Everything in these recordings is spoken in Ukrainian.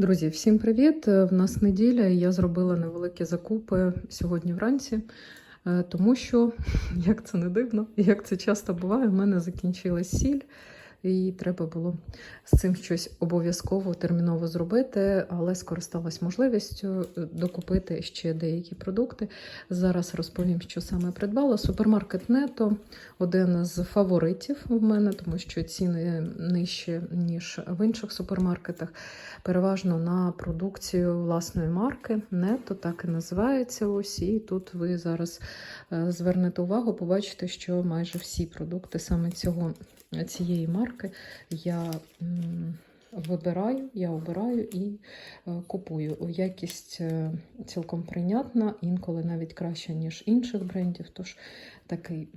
Друзі, всім привіт! В нас неділя, і я зробила невеликі закупи сьогодні вранці, е, тому що, як це не дивно, як це часто буває, в мене закінчилась сіль, і треба було з цим щось обов'язково терміново зробити, але скористалась можливістю е, докупити ще деякі продукти. Зараз розповім, що саме придбала. Супермаркет Нето один з фаворитів в мене, тому що ціни нижчі, ніж в інших супермаркетах переважно на продукцію власної марки. Нето так і називається. Ось і тут ви зараз е, звернете увагу, побачите, що майже всі продукти саме цього цієї марки я вибираю, я обираю і е, купую. Якість е, цілком прийнятна, інколи навіть краще, ніж інших брендів. Тож такий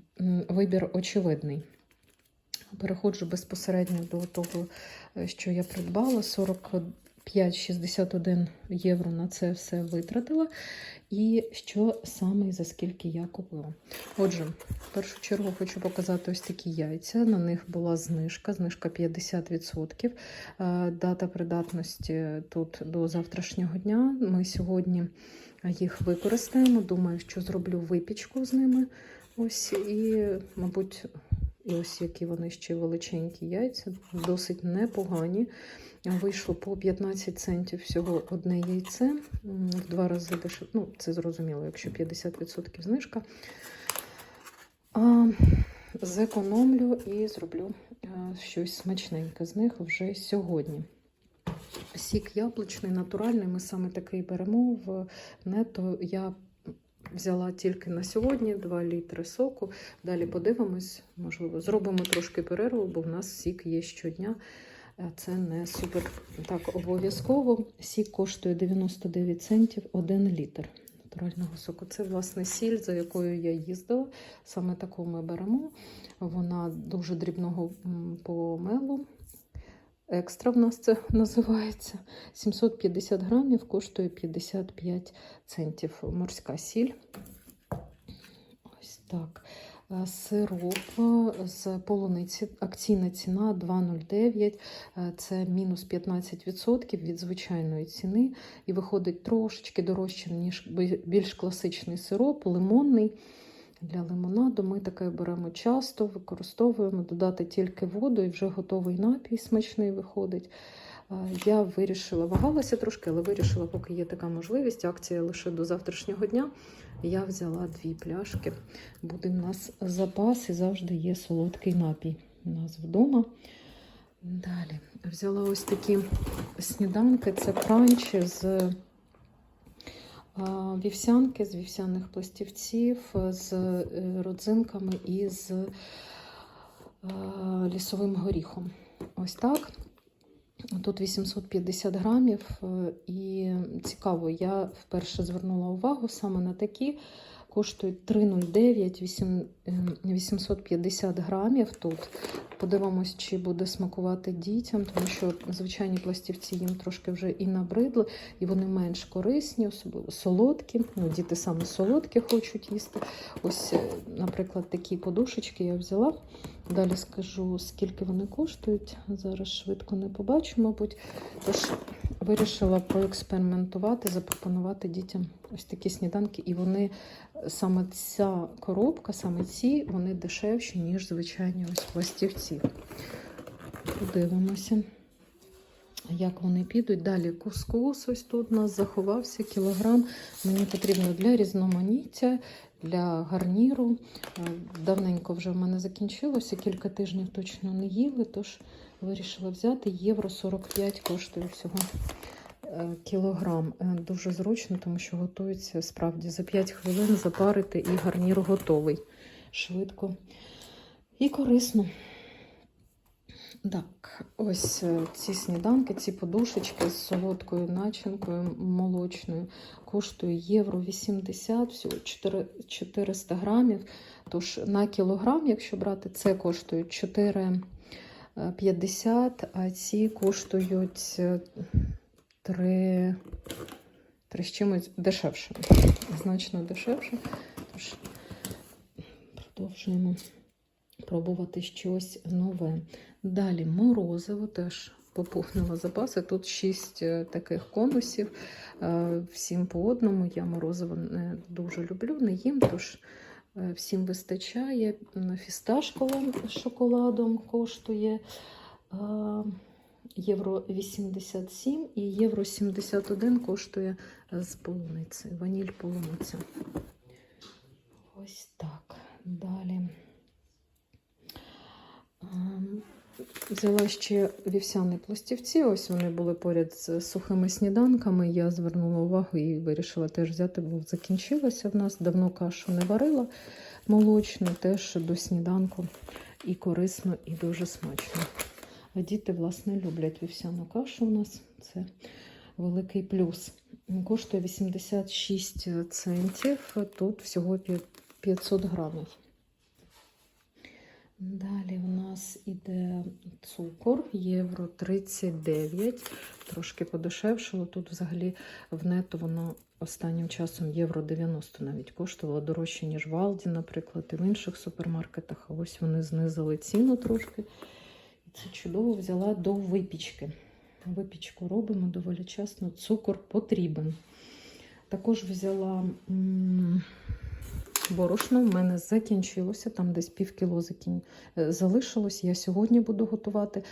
вибір очевидний. Переходжу безпосередньо до того, е, що я придбала. 45-61 євро на це все витратила. І що саме і за скільки я купила. Отже, в першу чергу хочу показати ось такі яйця. На них була знижка, знижка 50%. Е, Дата придатності тут до завтрашнього дня. Ми сьогодні їх використаємо. Думаю, що зроблю випічку з ними. Ось і, мабуть, і ось які вони ще величенькі яйця, досить непогані. Вийшло по 15 центів всього одне яйце. В два рази дешевше. Ну, це зрозуміло, якщо 50% знижка. А, зекономлю і зроблю е, щось смачненьке з них вже сьогодні. Сік яблучний, натуральний. Ми саме такий беремо в нето. Я взяла тільки на сьогодні 2 літри соку. Далі подивимось, можливо, зробимо трошки перерву, бо в нас сік є щодня. Е, Це не супер так обов'язково. Сік коштує 99 центів 1 літр натурального соку. Це, власне, сіль, за якою я їздила. Саме таку ми беремо. Вона дуже дрібного помелу. Екстра в нас це називається. 750 грамів коштує 55 центів. Морська сіль. Ось так. Е, Сироп е, з полуниці. Акційна ціна 2,09. Е, Це мінус 15% від звичайної ціни. І виходить трошечки дорожче, ніж більш класичний сироп, лимонний. Для лимонаду ми таке беремо часто, використовуємо, додати тільки воду і вже готовий напій смачний виходить. Я вирішила, вагалася трошки, але вирішила, поки є така можливість, акція лише до завтрашнього дня. Я взяла дві пляшки. Буде в нас запас і завжди є солодкий напій у нас вдома. Далі взяла ось такі сніданки, це кранчі з вівсянки, з вівсяних пластівців, з е, родзинками і з е, лісовим горіхом. Ось так. Тут 850 грамів, е, і цікаво, я вперше звернула увагу саме на такі. Коштують 3,09, е, 850 грамів тут. Подивимось, чи буде смакувати дітям, тому що звичайні пластівці їм трошки вже і набридли, і вони менш корисні, особливо солодкі. Ну, діти саме солодкі хочуть їсти. Ось, е, наприклад, такі подушечки я взяла. Далі скажу, скільки вони коштують. Зараз швидко не побачу, мабуть. Тож вирішила поекспериментувати, запропонувати дітям ось такі сніданки. І вони саме ця коробка, саме ці, вони дешевші, ніж звичайні ось пластівці. Подивимося, як вони підуть. Далі кускус ось тут у нас заховався кілограм. Мені потрібно для різноманіття, для гарніру. Е, Давненько вже в мене закінчилося, кілька тижнів точно не їли, тож вирішила взяти. Євро 45 коштує всього е, кілограм. Е, Дуже зручно, тому що готується справді за 5 хвилин запарити і гарнір готовий. Швидко і корисно. Так, ось е, ці сніданки, ці подушечки з солодкою начинкою молочною коштує євро 80, всього 400 грамів. Тож на кілограм, якщо брати, це коштує 4,50, а ці коштують 3, 3 з чимось дешевше. Значно дешевше. Тож продовжуємо пробувати щось нове. Далі морозиво теж поповнила запаси. Тут 6 таких конусів, е, всім по одному. Я морозиво не дуже люблю, не їм, тож е, всім вистачає. Фісташкова шоколадом коштує е, євро 87 і євро 71 коштує з полуниці, ваніль полуниця. Ось так. Далі. Взяла ще вівсяні пластівці. Ось вони були поряд з сухими сніданками. Я звернула увагу і вирішила теж взяти, бо закінчилася в нас. Давно кашу не варила молочну, теж до сніданку і корисно, і дуже смачно. А діти, власне, люблять вівсяну кашу у нас. Це великий плюс. Коштує 86 центів. Тут всього 500 грамів. Далі у нас іде цукор, євро 39, трошки подешевшало. Тут взагалі в нету воно останнім часом євро 90 навіть коштувало дорожче, ніж в Алді, наприклад, і в інших супермаркетах. А ось вони знизили ціну трошки. І це чудово взяла до випічки. Випічку робимо доволі часто. Цукор потрібен. Також взяла. м, Борошно в мене закінчилося, там десь пів кіло закін... е, залишилось. Я сьогодні буду готувати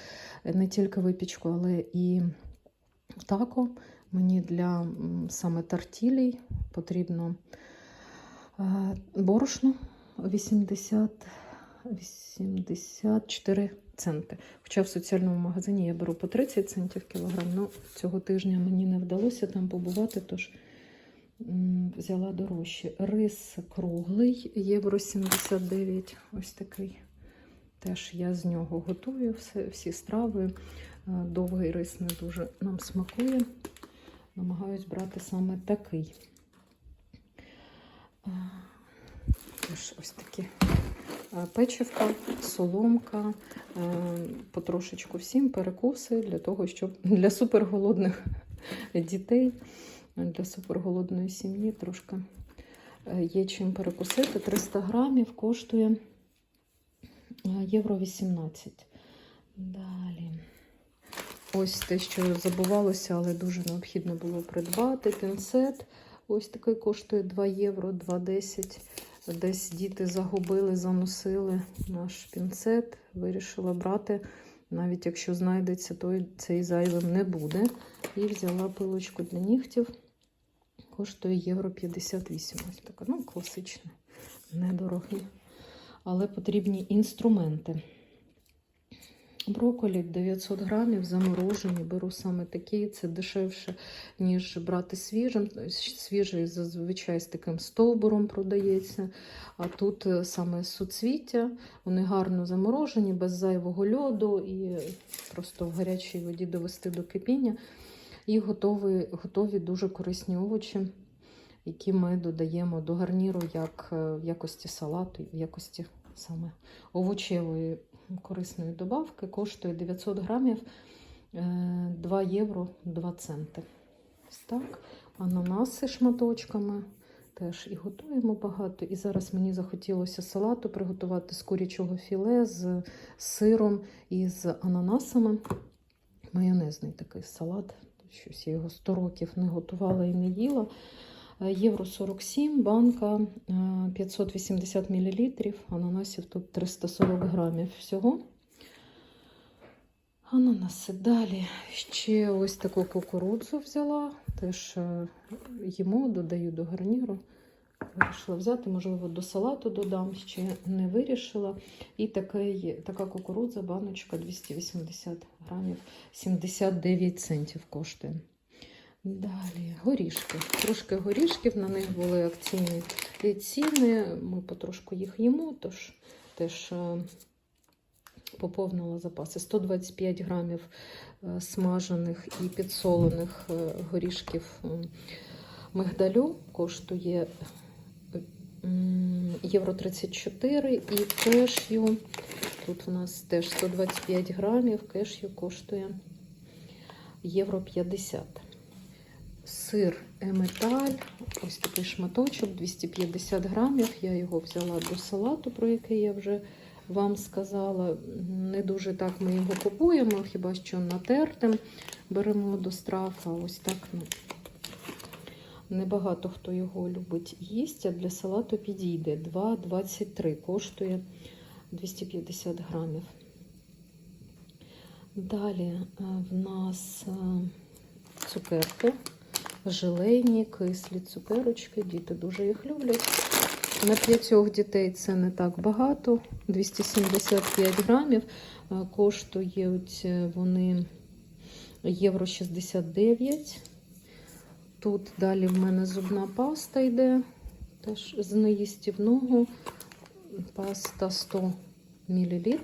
е, не тільки випічку, але і тако. Мені для саме тартілей потрібно е, борошно 80, 84 центи. Хоча в соціальному магазині я беру по 30 центів кілограм. Ну, цього тижня мені не вдалося там побувати, тож взяла дорожче. Рис круглий, євро 79, ось такий. Теж я з нього готую все, всі страви. Е, Довгий рис не дуже нам смакує. Намагаюсь брати саме такий. Е, Теж ось такі е, печивка, соломка, потрошечку всім перекуси для того, щоб для суперголодних дітей, для суперголодної сім'ї трошки е, є чим перекусити. 300 грамів коштує е, євро 18. Далі. Ось те, що забувалося, але дуже необхідно було придбати. Пінцет. Ось такий коштує 2 євро, 2,10. Десь діти загубили, заносили наш пінцет. Вирішила брати. Навіть якщо знайдеться, то цей зайвим не буде. І взяла пилочку для нігтів. Коштує євро 58. Ось така, ну, класична, недорогий. Але потрібні інструменти. Брокколі 900 грамів заморожені. Беру саме такі. Це дешевше, ніж брати свіжим. Свіжий зазвичай з таким стовбуром продається. А тут е, саме суцвіття. Вони гарно заморожені, без зайвого льоду і просто в гарячій воді довести до кипіння. І готові, готові дуже корисні овочі, які ми додаємо до гарніру як е, в якості салату, в якості саме овочевої корисної добавки. Коштує 900 грамів е, 2 євро 2 центи. Так. Ананаси шматочками. Теж і готуємо багато. І зараз мені захотілося салату приготувати з курячого філе, з сиром і з ананасами. Майонезний такий салат. Щось я його 100 років не готувала і не їла. Е, Євро 47, банка е, 580 мл, ананасів тут 340 грамів всього. Ананаси. Далі ще ось таку кукурудзу взяла. Теж е, їмо, додаю до гарніру. Вирішила взяти, можливо, до салату додам, ще не вирішила. І такий, така кукурудза, баночка 280 грамів, 79 центів коштує. Далі горішки. Трошки горішків, на них були акційні ціни. Ми потрошку їх їмо, тож теж е, поповнила запаси. 125 грамів е, смажених і підсолених е, горішків мигдалю коштує євро 34 і кешю. Тут у нас теж 125 грамів, кешю коштує євро 50. Сир Еметаль, ось такий шматочок, 250 грамів. Я його взяла до салату, про який я вже вам сказала, не дуже так ми його купуємо, хіба що натертим беремо до страв, ось так ну, небагато хто його любить їсти, а для салату підійде. 2,23 коштує 250 грамів. Далі е, в нас е, цукерки, желейні, кислі цукерочки. Діти дуже їх люблять. На п'ятьох дітей це не так багато. 275 грамів. Е, Коштують вони євро 69. Тут далі в мене зубна паста йде. Теж з неїстівного. Паста 100 мл.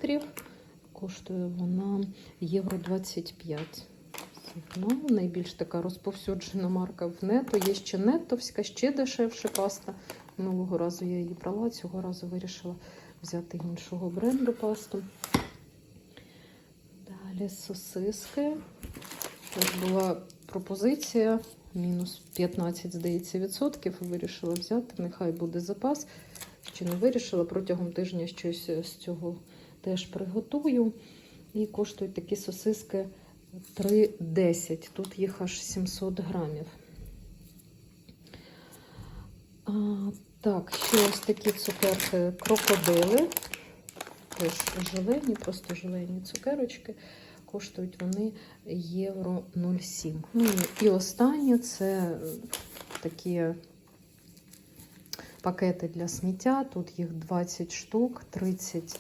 Коштує вона євро 25. Зубна. Найбільш така розповсюджена марка в нето. Є ще нетовська, ще дешевша паста. Минулого разу я її брала, цього разу вирішила взяти іншого бренду пасту. Далі сосиски. Тут була пропозиція, мінус 15, здається, відсотків. Вирішила взяти, нехай буде запас. Ще не вирішила, протягом тижня щось з цього теж приготую. І коштують такі сосиски 3,10. Тут їх аж 700 грамів. А, так, ще ось такі цукерки крокодили. Теж желені, просто желені цукерочки. Коштують вони євро 0,7. Ну і останнє це такі пакети для сміття. Тут їх 20 штук, 30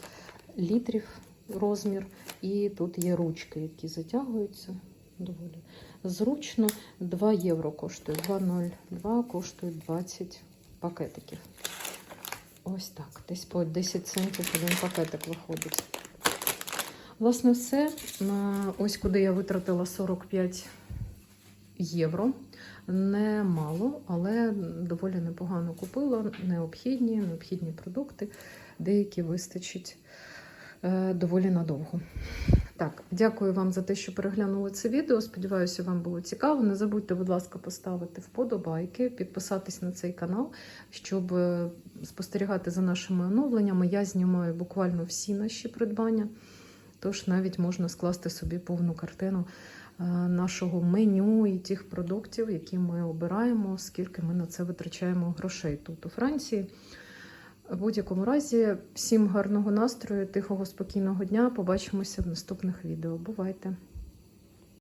літрів розмір. І тут є ручки, які затягуються доволі зручно. 2 євро коштує, 2,02 коштує 20 пакетиків. Ось так. Десь по 10 центів один пакетик виходить. Власне, все. Ось куди я витратила 45 євро. Не мало, але доволі непогано купила. Необхідні, необхідні продукти. Деякі вистачить е, доволі надовго. Так, дякую вам за те, що переглянули це відео. Сподіваюся, вам було цікаво. Не забудьте, будь ласка, поставити вподобайки, підписатись на цей канал, щоб е, спостерігати за нашими оновленнями. Я знімаю буквально всі наші придбання. Тож навіть можна скласти собі повну картину е, нашого меню і тих продуктів, які ми обираємо, скільки ми на це витрачаємо грошей тут у Франції. В будь-якому разі, всім гарного настрою, тихого, спокійного дня. Побачимося в наступних відео. Бувайте!